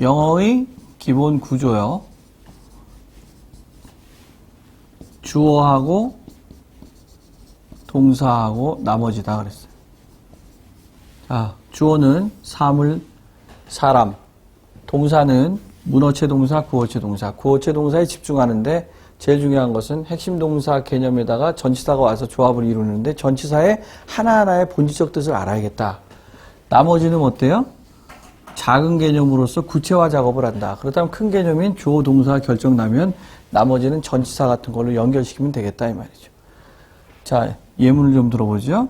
영어의 기본 구조요. 주어하고 동사하고 나머지 다 그랬어요. 자, 주어는 사물, 사람, 동사는 문어체 동사, 구어체 동사. 구어체 동사에 집중하는데 제일 중요한 것은 핵심 동사 개념에다가 전치사가 와서 조합을 이루는데 전치사의 하나하나의 본질적 뜻을 알아야겠다. 나머지는 어때요? 작은 개념으로서 구체화 작업을 한다. 그렇다면 큰 개념인 주어 동사 결정 나면 나머지는 전치사 같은 걸로 연결시키면 되겠다 이 말이죠. 자, 예문을 좀 들어보죠.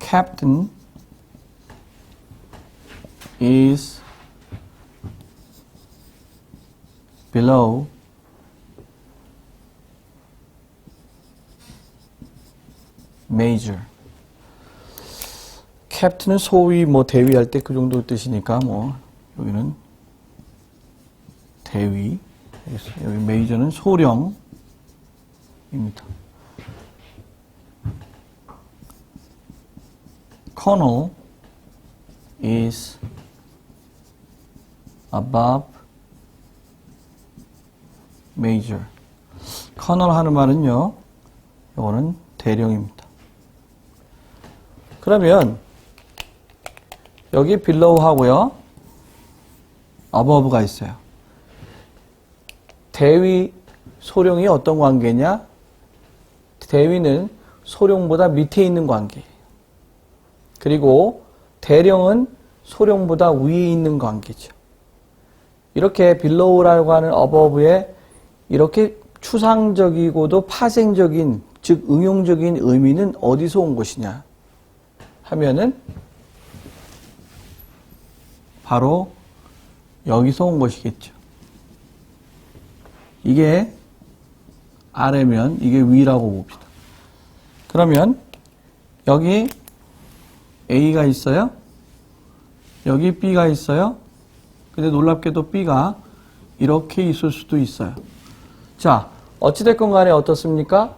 Captain is below major. 캡틴은 소위 뭐 대위할 때 그 정도 뜻이니까 뭐 여기는 대위 여기 메이저는 소령입니다. Colonel is above major. 커널 하는 말은요, 이거는 대령입니다. 그러면 여기 빌로우 하고요, 어버브가 있어요. 대위, 소령이 어떤 관계냐? 대위는 소령보다 밑에 있는 관계예요. 그리고 대령은 소령보다 위에 있는 관계죠. 이렇게 빌로우라고 하는 어버브에 이렇게 추상적이고도 파생적인 즉 응용적인 의미는 어디서 온 것이냐 하면은 바로 여기서 온 것이겠죠. 이게 아래면 이게 위라고 봅시다. 그러면 여기 A가 있어요. 여기 B가 있어요. 근데 놀랍게도 B가 이렇게 있을 수도 있어요. 자, 어찌됐건 간에 어떻습니까?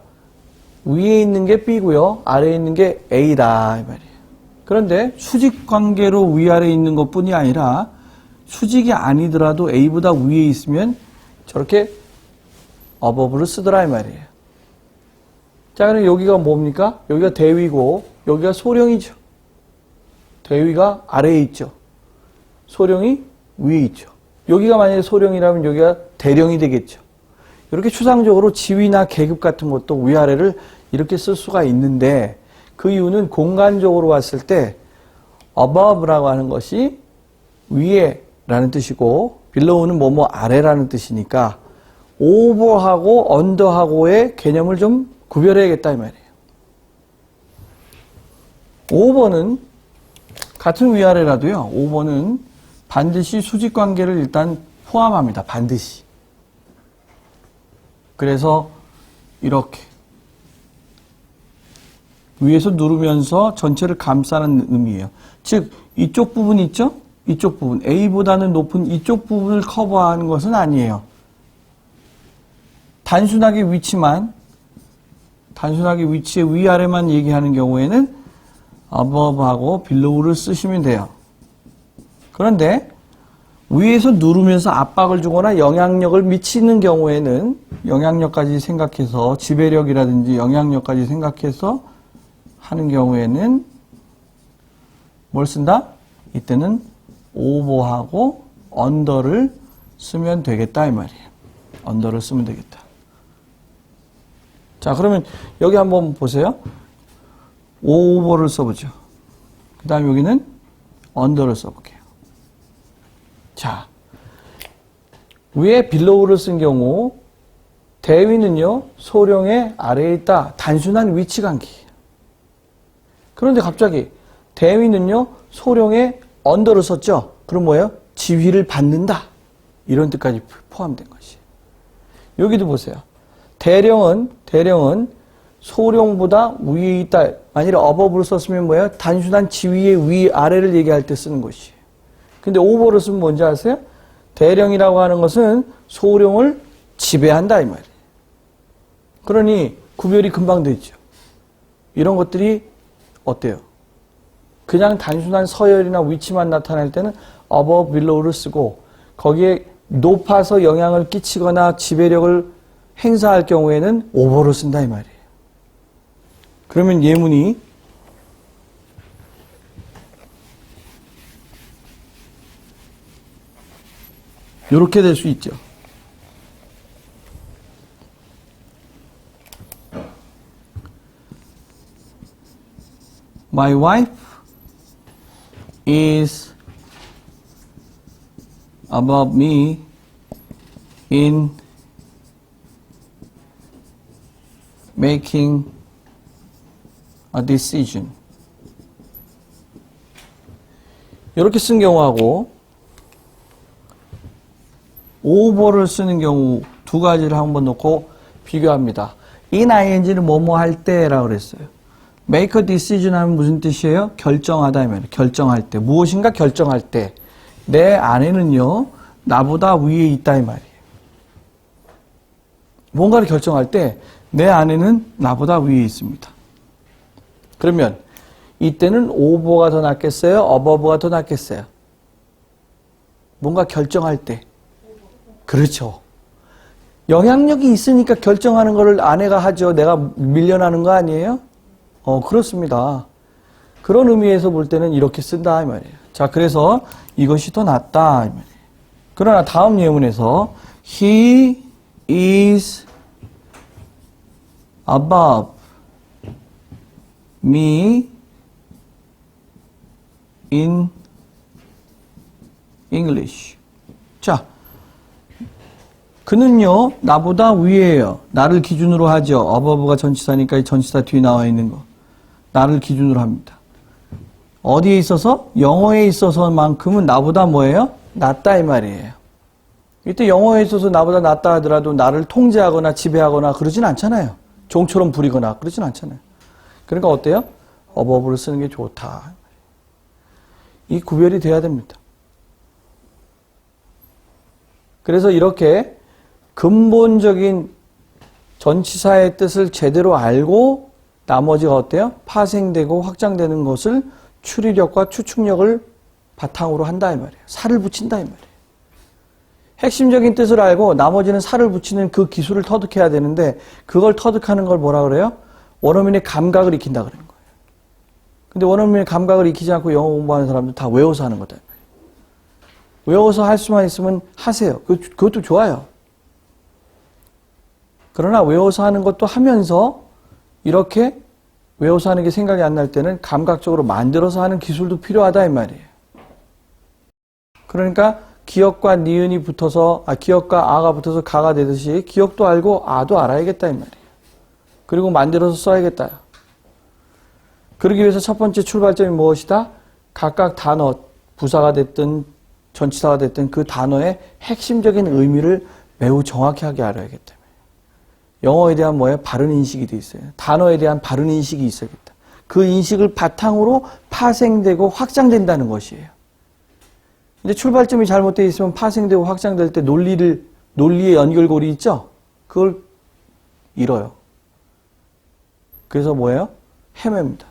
위에 있는 게 B고요. 아래에 있는 게 A다. 이 말이에요. 그런데 수직 관계로 위아래에 있는 것 뿐이 아니라 수직이 아니더라도 A보다 위에 있으면 저렇게 어버브를 쓰더라. 이 말이에요. 자, 그럼 여기가 뭡니까? 여기가 대위고 여기가 소령이죠. 대위가 아래에 있죠. 소령이 위에 있죠. 여기가 만약에 소령이라면 여기가 대령이 되겠죠. 이렇게 추상적으로 지위나 계급 같은 것도 위아래를 이렇게 쓸 수가 있는데 그 이유는 공간적으로 봤을 때 above라고 하는 것이 위에라는 뜻이고 below는 뭐뭐 아래라는 뜻이니까 over하고 under하고의 개념을 좀 구별해야겠다 이 말이에요. over는 같은 위아래라도요. over는 반드시 수직 관계를 일단 포함합니다. 반드시. 그래서 이렇게 위에서 누르면서 전체를 감싸는 의미예요. 즉 이쪽 부분 있죠? 이쪽 부분 A보다는 높은 이쪽 부분을 커버하는 것은 아니에요. 단순하게 위치만 단순하게 위치의 위아래만 얘기하는 경우에는 above하고 below를 쓰시면 돼요. 그런데 위에서 누르면서 압박을 주거나 영향력을 미치는 경우에는 영향력까지 생각해서 지배력이라든지 영향력까지 생각해서 하는 경우에는 뭘 쓴다? 이때는 오버하고 언더를 쓰면 되겠다 이 말이에요. 언더를 쓰면 되겠다. 자 그러면 여기 한번 보세요. 오버를 써보죠. 그 다음 여기는 언더를 써볼게요. 자, 위에 빌로우를 쓴 경우 대위는요 소령의 아래에 있다. 단순한 위치 관계. 그런데 갑자기 대위는요 소령의 언더를 썼죠. 그럼 뭐예요? 지휘를 받는다. 이런 뜻까지 포함된 것이. 여기도 보세요. 대령은 대령은 소령보다 위에 있다. 만일에 어버브를 썼으면 뭐예요? 단순한 지위의 위 아래를 얘기할 때 쓰는 것이에요. 근데 오버를 쓰면 뭔지 아세요? 대령이라고 하는 것은 소령을 지배한다 이 말이에요. 그러니 구별이 금방 되죠. 이런 것들이 어때요? 그냥 단순한 서열이나 위치만 나타낼 때는 above, below를 쓰고 거기에 높아서 영향을 끼치거나 지배력을 행사할 경우에는 over를 쓴다 이 말이에요. 그러면 예문이 이렇게 될 수 있죠. My wife is above me in making a decision. 이렇게 쓴 경우하고 over를 쓰는 경우 두 가지를 한번 놓고 비교합니다. in ing는 뭐뭐 할 때라고 그랬어요. Make decision 하면 무슨 뜻이에요? 결정하다 면 결정할 때 무엇인가 결정할 때 내 아내는요 나보다 위에 있다 이 말이에요. 뭔가를 결정할 때 내 아내는 나보다 위에 있습니다. 그러면 이때는 over가 더 낫겠어요? above가 더 낫겠어요? 뭔가 결정할 때 그렇죠. 영향력이 있으니까 결정하는 거를 아내가 하죠. 내가 밀려나는 거 아니에요? 어, 그렇습니다. 그런 의미에서 볼 때는 이렇게 쓴다 이 말이에요. 자, 그래서 이것이 더 낫다 이 말이에요. 그러나 다음 예문에서 he is above me in English. 자, 그는요, 나보다 위에요. 나를 기준으로 하죠. 어버브가 전치사니까 이 전치사 뒤에 나와 있는 거. 나를 기준으로 합니다. 어디에 있어서? 영어에 있어서만큼은 나보다 뭐예요? 낫다 이 말이에요. 이때 영어에 있어서 나보다 낫다 하더라도 나를 통제하거나 지배하거나 그러진 않잖아요. 종처럼 부리거나 그러진 않잖아요. 그러니까 어때요? 어버브를 쓰는 게 좋다. 이 구별이 돼야 됩니다. 그래서 이렇게 근본적인 전치사의 뜻을 제대로 알고 나머지가 어때요? 파생되고 확장되는 것을 추리력과 추측력을 바탕으로 한다 이 말이에요. 살을 붙인다 이 말이에요. 핵심적인 뜻을 알고 나머지는 살을 붙이는 그 기술을 터득해야 되는데 그걸 터득하는 걸 뭐라 그래요? 원어민의 감각을 익힌다 그러는 거예요. 근데 원어민의 감각을 익히지 않고 영어 공부하는 사람들 다 외워서 하는 거다. 외워서 할 수만 있으면 하세요. 그, 그것도 좋아요. 그러나 외워서 하는 것도 하면서 이렇게 외워서 하는 게 생각이 안 날 때는 감각적으로 만들어서 하는 기술도 필요하다 이 말이에요. 그러니까 기억과 니은이 붙어서 아 기억과 아가 붙어서 가가 되듯이 기억도 알고 아도 알아야겠다 이 말이에요. 그리고 만들어서 써야겠다. 그러기 위해서 첫 번째 출발점이 무엇이다? 각각 단어 부사가 됐든 전치사가 됐든 그 단어의 핵심적인 의미를 매우 정확히 하게 알아야겠다. 영어에 대한 뭐예요? 바른 인식이 돼 있어요. 단어에 대한 바른 인식이 있어야겠다. 그 인식을 바탕으로 파생되고 확장된다는 것이에요. 근데 출발점이 잘못되어 있으면 파생되고 확장될 때 논리를 논리의 연결고리 있죠? 그걸 잃어요. 그래서 뭐예요? 헤맵니다.